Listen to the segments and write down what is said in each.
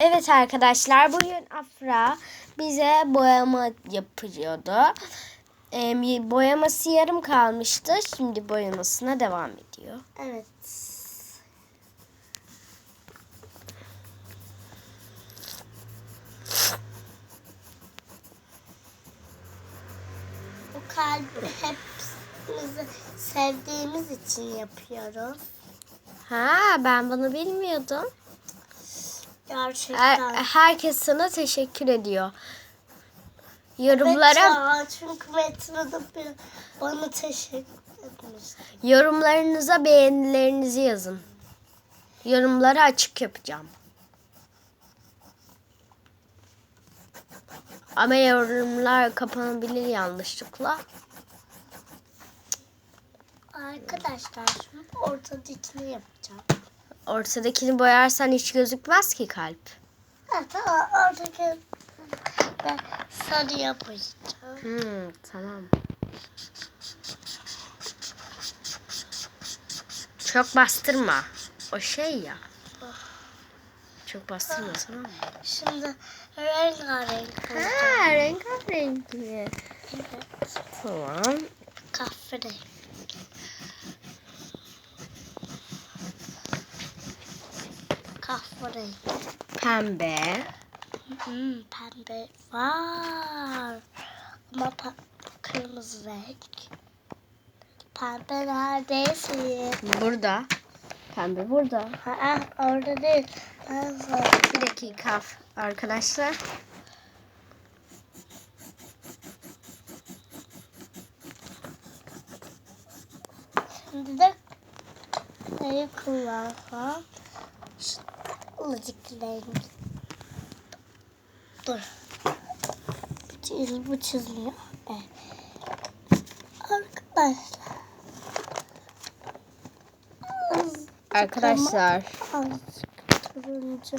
Evet arkadaşlar bugün Afra bize boyama yapıyordu. Ee, boyaması yarım kalmıştı. Şimdi boyamasına devam ediyor. Evet. Bu kalbi hepimizi sevdiğimiz için yapıyoruz. Ha ben bunu bilmiyordum. Her- Gerçekten. herkes sana teşekkür ediyor. Evet Yorumlara ya, çünkü metroda bana teşekkür etmiş. yorumlarınıza beğenilerinizi yazın. Yorumları açık yapacağım. Ama yorumlar kapanabilir yanlışlıkla. Arkadaşlar şimdi ortadakini yapacağım. Ortadakini boyarsan hiç gözükmez ki kalp. Tamam oradaki ben sarı yapacağım. Hmm, tamam. Çok bastırma. O şey ya. Çok bastırma tamam mı? Şimdi rengarenk olacak. Ha, rengarenk mi? Evet. Tamam. Kahverengi. Kahverengi. Pembe. Hmm, pembe var. Ama kırmızı renk. Pembe neredeyse. Burada. Pembe burada. Ha, orada değil. Ben. Bir dakika arkadaşlar. Şimdi de neyi kullansam? Renk. Dur. Bu, çiz, bu çizmiyor. Evet. Arkadaşlar. Az- Arkadaşlar. Azıcık turuncu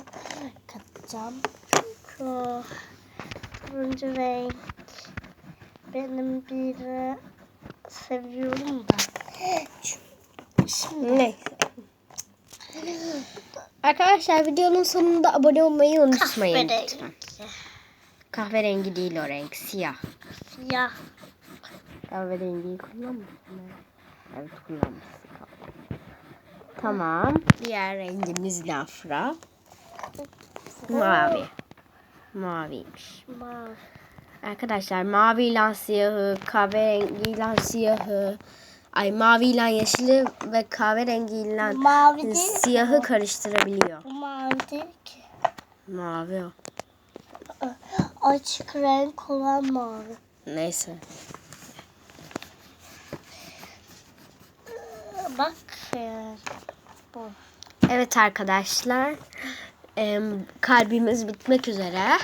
katacağım. Çünkü turuncu renk benim bir seviyorum da. Şimdi Ne? Arkadaşlar videonun sonunda abone olmayı unutmayın. kahverengi. Kahverengi değil o renk. Siyah. Siyah. Kahverengiyi kullanmışsın. Evet kullanmışsın. Tamam. Diğer rengimiz lafra. Mavi. Maviymiş. Mavi. Arkadaşlar mavi ile siyahı, kahverengi ile siyahı, ay mavi ile yeşili ve kahverengi ile Mavi değil ki siyahı bu. karıştırabiliyor. Bu mavi değil ki. Mavi o. Açık renk olan mavi. Neyse. Bak yani. Bu. Evet arkadaşlar. em, kalbimiz bitmek üzere.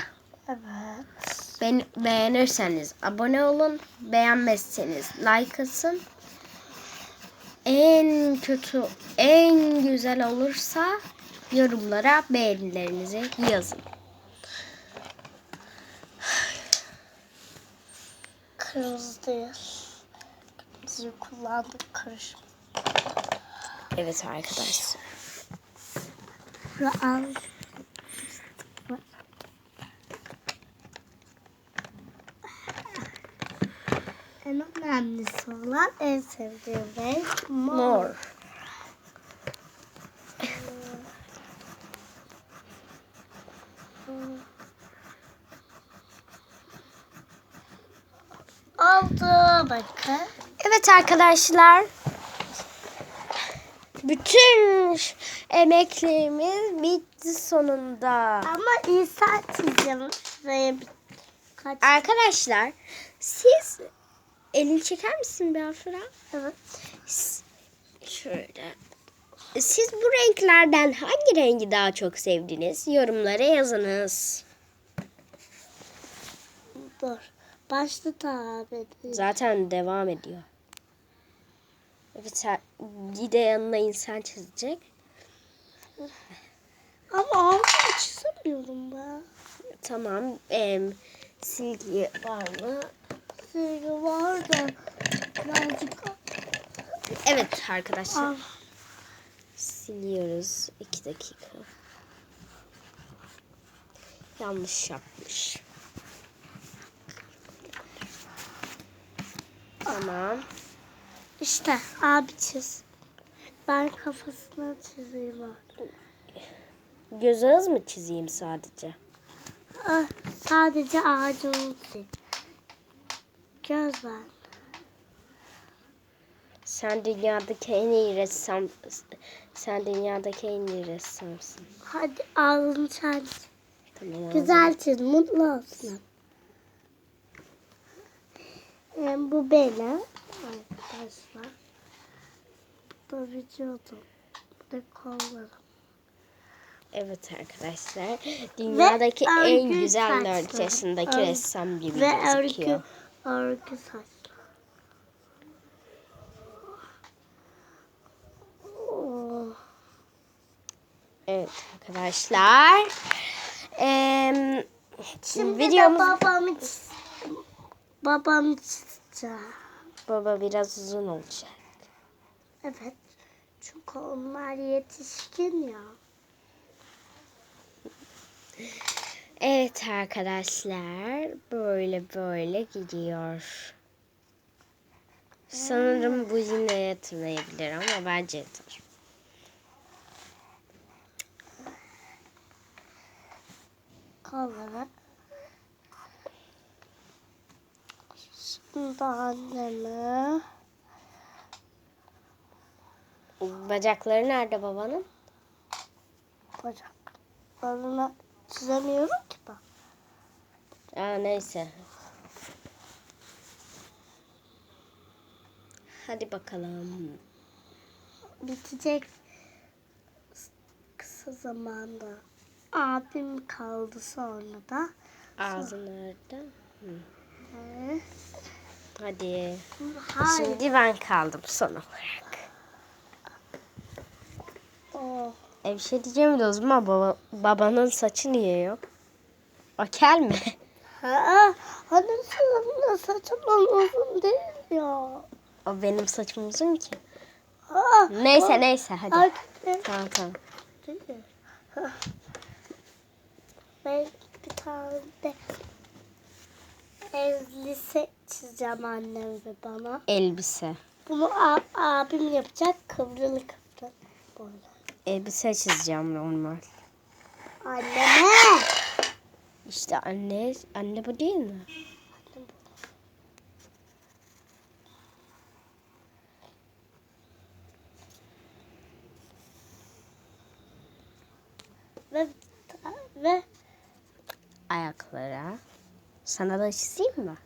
Evet. Ben, beğenirseniz abone olun. Beğenmezseniz like atın. En kötü, en güzel olursa yorumlara beğenilerinizi yazın. Kırmızı değil. Kırmızıyı kullandık karışım. Evet arkadaşlar. Al. En önemlisi olan en sevdiğim renk mor. Mor. Oldu bakın. Evet arkadaşlar. Bütün emeklerimiz bitti sonunda. Ama insan kaç. Arkadaşlar siz elini çeker misin bir Afra? Evet. S- Şöyle. Siz bu renklerden hangi rengi daha çok sevdiniz? Yorumlara yazınız. Dur. Başta tabi. Zaten devam ediyor. Evet, bir de yanına insan çizecek. Ama ağzını çizemiyorum ben. Tamam. em, silgi var mı? Silgi var da birazcık Evet arkadaşlar. al. Siliyoruz. 2 dakika. yanlış yapmış. Tamam. İşte abi çiz. Ben kafasını çizeyim abi. Göz ağız mı çizeyim sadece? Ah, Sadece ağacını çiz. Göz var. Sen dünyadaki en iyi ressam sen dünyadaki en iyi ressamsın. Hadi ağzını sen. Tamam. Güzel çiz, mutlu olsun. Ee, bu benim arkadaşlar. Bu da vücudum. Bu da kollarım. Evet arkadaşlar. Dünyadaki en örgü güzel saçları. 4 yaşındaki Örgü- ressam gibi Ve gözüküyor. örgü, örgü saçlar. Oh. Evet arkadaşlar. Eee Şimdi videomuz de babamı çiz. Babamı çizeceğim. baba biraz uzun olacak. Evet. Çünkü onlar yetişkin ya. Evet arkadaşlar böyle böyle gidiyor. Sanırım bu yine yatırmayabilir ama bence yatır. Kolları. Şimdi annemi. Bacakları nerede babanın? Bacaklarını çizemiyorum ki ben. Aa neyse. Hadi bakalım. Bitecek kısa zamanda. Abim kaldı sonra da. Ağzı nerede? Hadi. Hayır. Şimdi ben kaldım son olarak. Oh. E bir şey diyeceğim de o zaman baba, babanın saçı niye yok? O kel mi? Ha, hani senin saçımın uzun değil ya. O benim saçım uzun ki. Ha, Neyse neyse hadi. Erkekler Tamam tamam. Ha. Ben bir tane de elbise çizeceğim annem ve bana. Elbise. Bunu abim yapacak kıvrılı kıvrılı. Böyle. Elbise çizeceğim normal. Anneme. İşte anne, anne bu değil mi? Ve, ve Ayaklara. Sana da çizeyim mi?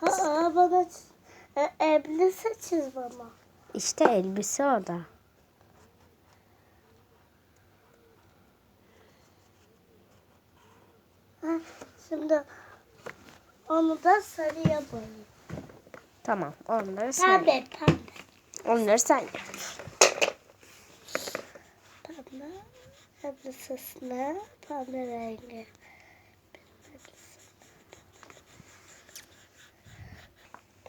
ha, bana e, elbise çiz bana. İşte elbise o da. Ha, şimdi onu da sarıya boyayayım. Tamam onları sen Pembe, pembe. Onları sen yap. Pembe elbisesine pembe rengi.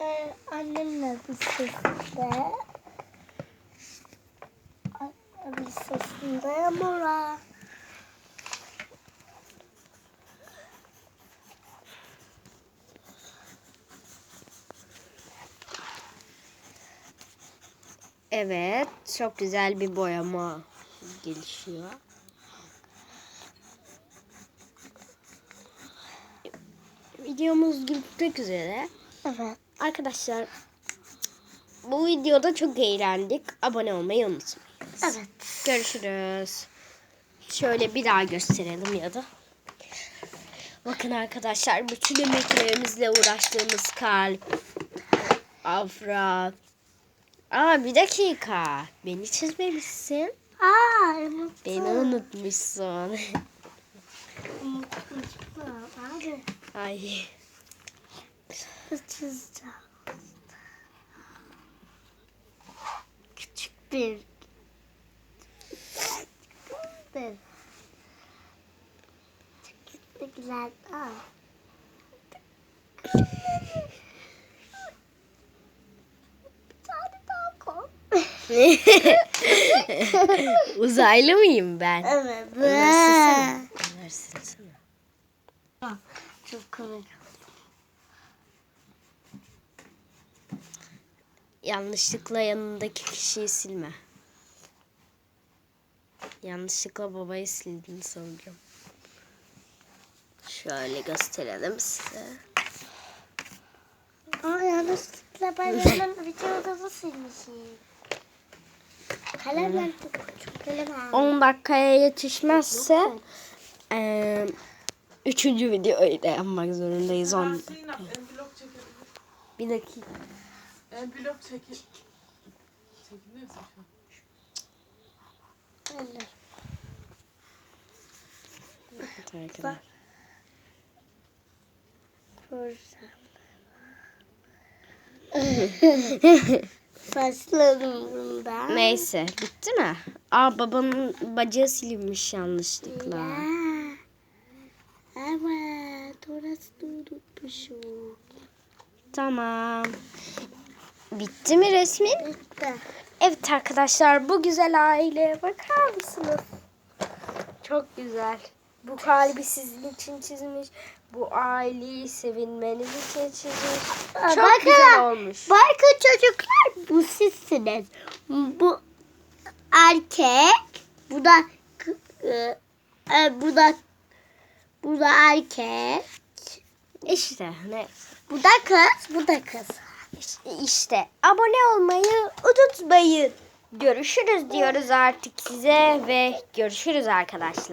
Ee, annemin elbisesinde elbisesinde mora. Evet çok güzel bir boyama gelişiyor. Videomuz gitmek üzere. Evet. Arkadaşlar bu videoda çok eğlendik. Abone olmayı unutmayın. Evet. Görüşürüz. Şöyle bir daha gösterelim ya da. Bakın arkadaşlar bütün emeklerimizle uğraştığımız kalp. Afra. Aa bir dakika. Beni çizmemişsin. Aa, unuttum. Beni unutmuşsun. Unutmuşum. Ay. çizeceğim. Küçük bir bir bir güzel Aa. Bir tane daha koy. Uzaylı mıyım ben? Evet. Nasılsın? Çok komik. Yanlışlıkla yanındaki kişiyi silme. Yanlışlıkla babayı sildin sanırım. Şöyle gösterelim size. Aa yanlışlıkla ben videoda silmişim. Kalem 10 dakikaya yetişmezse eee üçüncü videoyu da yapmak zorundayız. 10 Zeynep envelop çekebilir. Bir dakika. Envelop çekil. Çekiliyorsa şu an. Arkadaşlar. Saçlarımda. Neyse bitti mi? Aa babanın bacağı silinmiş yanlışlıkla. Ya. Evet, orası da unutmuşum. Tamam. Bitti mi resmin? Bitti. Evet arkadaşlar bu güzel aileye bakar mısınız? Çok güzel. Bu kalbi sizin için çizmiş. Bu aileyi sevinmeniz için çizmiş. Çok Bakın, güzel olmuş. Bakın çocuklar bu sizsiniz. Bu erkek. Bu da e, e, bu da bu da erkek. İşte ne? Bu da kız. Bu da kız. İşte abone olmayı unutmayın. Görüşürüz diyoruz artık size ve görüşürüz arkadaşlar.